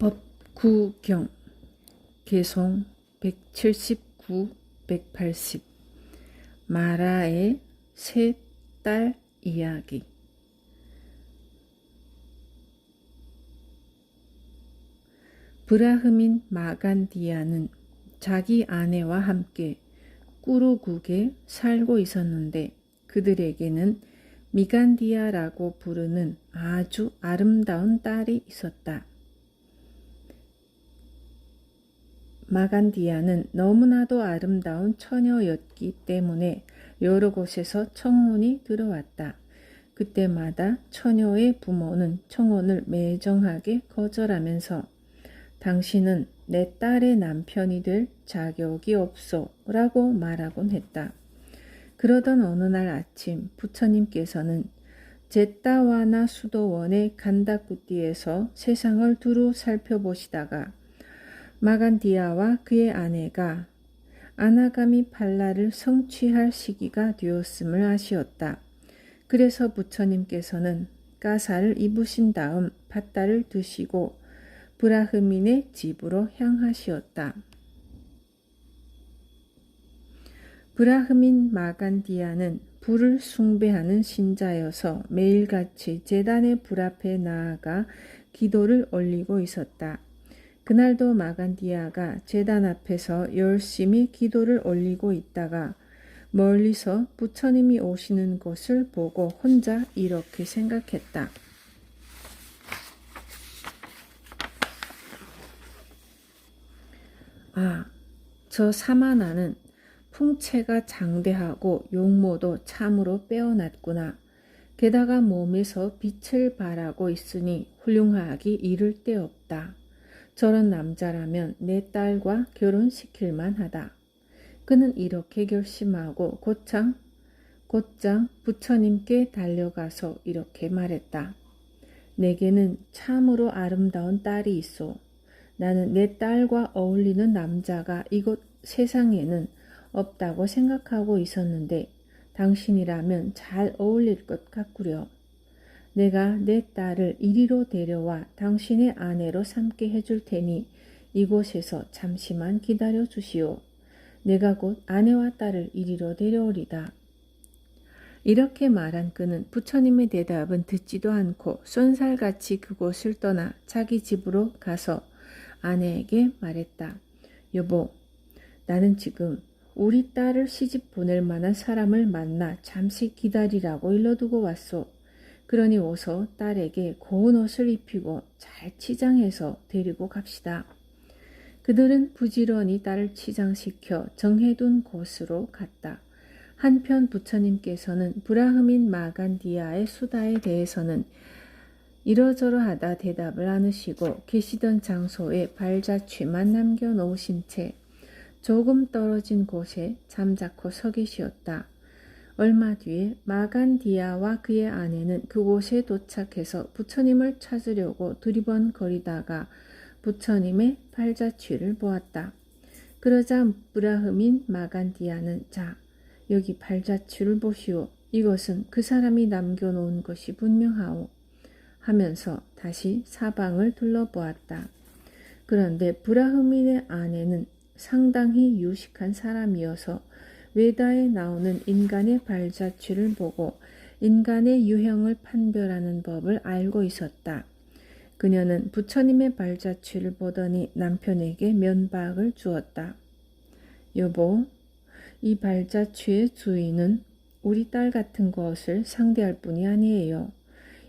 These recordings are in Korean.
법구경 개송 179, 180 마라의 세 딸 이야기 브라흐민 마간디아는 자기 아내와 함께 꾸루국에 살고 있었는데 그들에게는 미간디아라고 부르는 아주 아름다운 딸이 있었다. 마간디아는 너무나도 아름다운 처녀였기 때문에 여러 곳에서 청혼이 들어왔다. 그때마다 처녀의 부모는 청혼을 매정하게 거절하면서 당신은 내 딸의 남편이 될 자격이 없소 라고 말하곤 했다. 그러던 어느 날 아침 부처님께서는 제따와나 수도원의 간다쿠띠에서 세상을 두루 살펴보시다가 마간디아와 그의 아내가 아나가미 팔라를 성취할 시기가 되었음을 아시었다. 그래서 부처님께서는 가사를 입으신 다음 밭다를 드시고 브라흐민의 집으로 향하시었다. 브라흐민 마간디아는 불을 숭배하는 신자여서 매일같이 재단의 불 앞에 나아가 기도를 올리고 있었다. 그날도 마간디아가 재단 앞에서 열심히 기도를 올리고 있다가 멀리서 부처님이 오시는 것을 보고 혼자 이렇게 생각했다. 아, 저 사마나는 풍채가 장대하고 용모도 참으로 빼어났구나. 게다가 몸에서 빛을 발하고 있으니 훌륭하기 이를 데 없다. 저런 남자라면 내 딸과 결혼시킬 만 하다. 그는 이렇게 결심하고 곧장 곧장 부처님께 달려가서 이렇게 말했다. 내게는 참으로 아름다운 딸이 있어. 나는 내 딸과 어울리는 남자가 이곳 세상에는 없다고 생각하고 있었는데 당신이라면 잘 어울릴 것 같구려. 내가 내 딸을 이리로 데려와 당신의 아내로 삼게 해줄 테니 이곳에서 잠시만 기다려 주시오. 내가 곧 아내와 딸을 이리로 데려오리다. 이렇게 말한 그는 부처님의 대답은 듣지도 않고 쏜살같이 그곳을 떠나 자기 집으로 가서 아내에게 말했다. 여보, 나는 지금 우리 딸을 시집 보낼 만한 사람을 만나 잠시 기다리라고 일러두고 왔소. 그러니 어서 딸에게 고운 옷을 입히고 잘 치장해서 데리고 갑시다. 그들은 부지런히 딸을 치장시켜 정해둔 곳으로 갔다. 한편 부처님께서는 브라흐민 마간디아의 수다에 대해서는 이러저러하다 대답을 않으시고 계시던 장소에 발자취만 남겨놓으신 채 조금 떨어진 곳에 잠자코 서 계시었다. 얼마 뒤에 마간디아와 그의 아내는 그곳에 도착해서 부처님을 찾으려고 두리번거리다가 부처님의 발자취를 보았다. 그러자 브라흐민 마간디아는 자, 여기 발자취를 보시오. 이것은 그 사람이 남겨놓은 것이 분명하오. 하면서 다시 사방을 둘러보았다. 그런데 브라흐민의 아내는 상당히 유식한 사람이어서 외다에 나오는 인간의 발자취를 보고 인간의 유형을 판별하는 법을 알고 있었다. 그녀는 부처님의 발자취를 보더니 남편에게 면박을 주었다. 여보, 이 발자취의 주인은 우리 딸 같은 것을 상대할 뿐이 아니에요.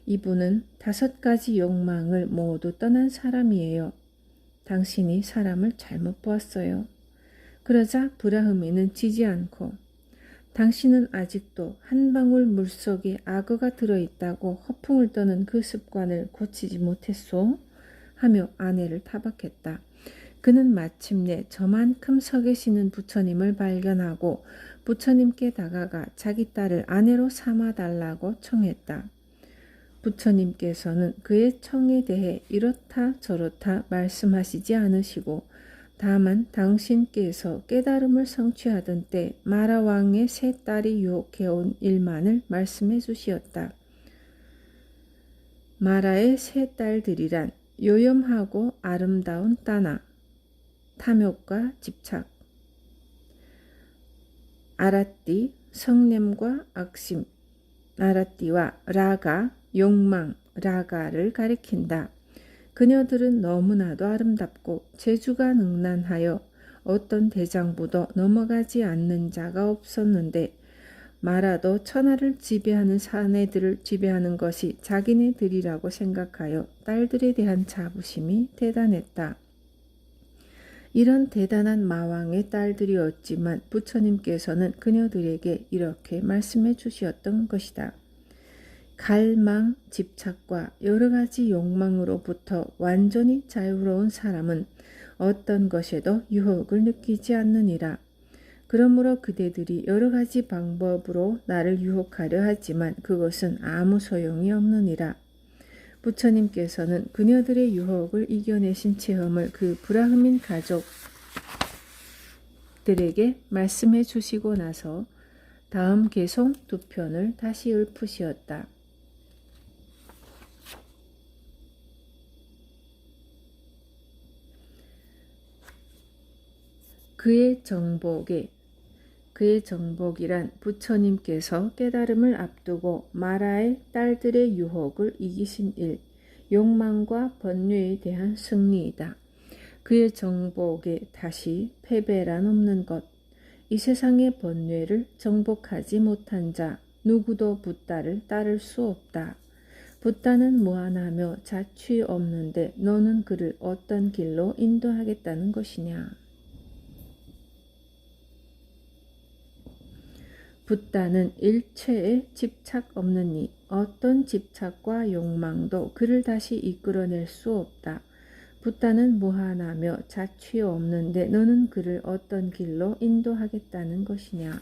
이분은 다섯 가지 욕망을 모두 떠난 사람이에요. 당신이 사람을 잘못 보았어요. 그러자 브라흐미는 지지 않고 당신은 아직도 한 방울 물속에 악어가 들어있다고 허풍을 떠는 그 습관을 고치지 못했소? 하며 아내를 타박했다. 그는 마침내 저만큼 서 계시는 부처님을 발견하고 부처님께 다가가 자기 딸을 아내로 삼아달라고 청했다. 부처님께서는 그의 청에 대해 이렇다 저렇다 말씀하시지 않으시고 다만 당신께서 깨달음을 성취하던 때 마라 왕의 세 딸이 유혹해온 일만을 말씀해 주시었다. 마라의 세 딸들이란 요염하고 아름다운 따나 탐욕과 집착 아라띠 성냄과 악심 아라띠와 라가 욕망 라가를 가리킨다. 그녀들은 너무나도 아름답고 재주가 능란하여 어떤 대장부도 넘어가지 않는 자가 없었는데 마라도 천하를 지배하는 사내들을 지배하는 것이 자기네들이라고 생각하여 딸들에 대한 자부심이 대단했다. 이런 대단한 마왕의 딸들이었지만 부처님께서는 그녀들에게 이렇게 말씀해 주시었던 것이다. 갈망, 집착과 여러 가지 욕망으로부터 완전히 자유로운 사람은 어떤 것에도 유혹을 느끼지 않느니라. 그러므로 그대들이 여러 가지 방법으로 나를 유혹하려 하지만 그것은 아무 소용이 없느니라. 부처님께서는 그녀들의 유혹을 이겨내신 체험을 그 브라흐민 가족들에게 말씀해 주시고 나서 다음 개송 두 편을 다시 읊으시었다. 그의 정복에 그의 정복이란 부처님께서 깨달음을 앞두고 마라의 딸들의 유혹을 이기신 일, 욕망과 번뇌에 대한 승리이다. 그의 정복에 다시 패배란 없는 것, 이 세상의 번뇌를 정복하지 못한 자, 누구도 붓다를 따를 수 없다. 붓다는 무한하며 자취 없는데 너는 그를 어떤 길로 인도하겠다는 것이냐. 붓다는 일체에 집착 없는 이 어떤 집착과 욕망도 그를 다시 이끌어낼 수 없다. 붓다는 무한하며 자취 없는데 너는 그를 어떤 길로 인도하겠다는 것이냐.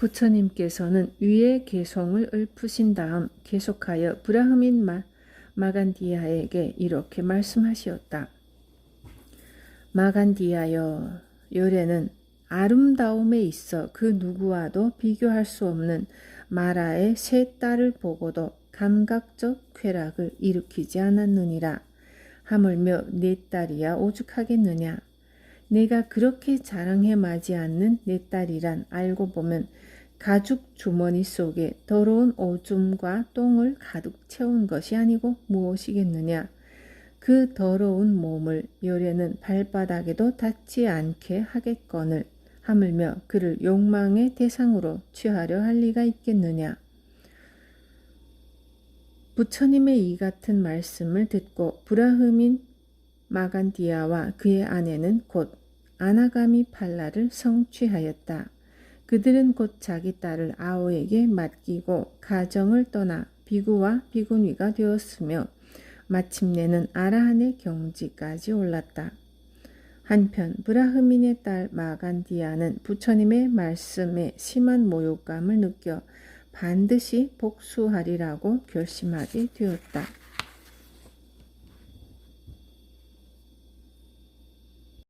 부처님께서는 위의 개송을 읊으신 다음 계속하여 브라흐민 마, 마간디아에게 이렇게 말씀하시었다. 마간디아여, 요래는 아름다움에 있어 그 누구와도 비교할 수 없는 마라의 세 딸을 보고도 감각적 쾌락을 일으키지 않았느니라. 하물며 내 딸이야 오죽하겠느냐. 내가 그렇게 자랑해 마지 않는 내 딸이란 알고 보면 가죽 주머니 속에 더러운 오줌과 똥을 가득 채운 것이 아니고 무엇이겠느냐. 그 더러운 몸을 요래는 발바닥에도 닿지 않게 하겠거늘 하물며 그를 욕망의 대상으로 취하려 할 리가 있겠느냐. 부처님의 이 같은 말씀을 듣고 브라흐민 마간디아와 그의 아내는 곧 아나가미 팔라를 성취하였다. 그들은 곧 자기 딸을 아오에게 맡기고 가정을 떠나 비구와 비구니가 되었으며 마침내는 아라한의 경지까지 올랐다. 한편 브라흐민의 딸 마간디아는 부처님의 말씀에 심한 모욕감을 느껴 반드시 복수하리라고 결심하게 되었다.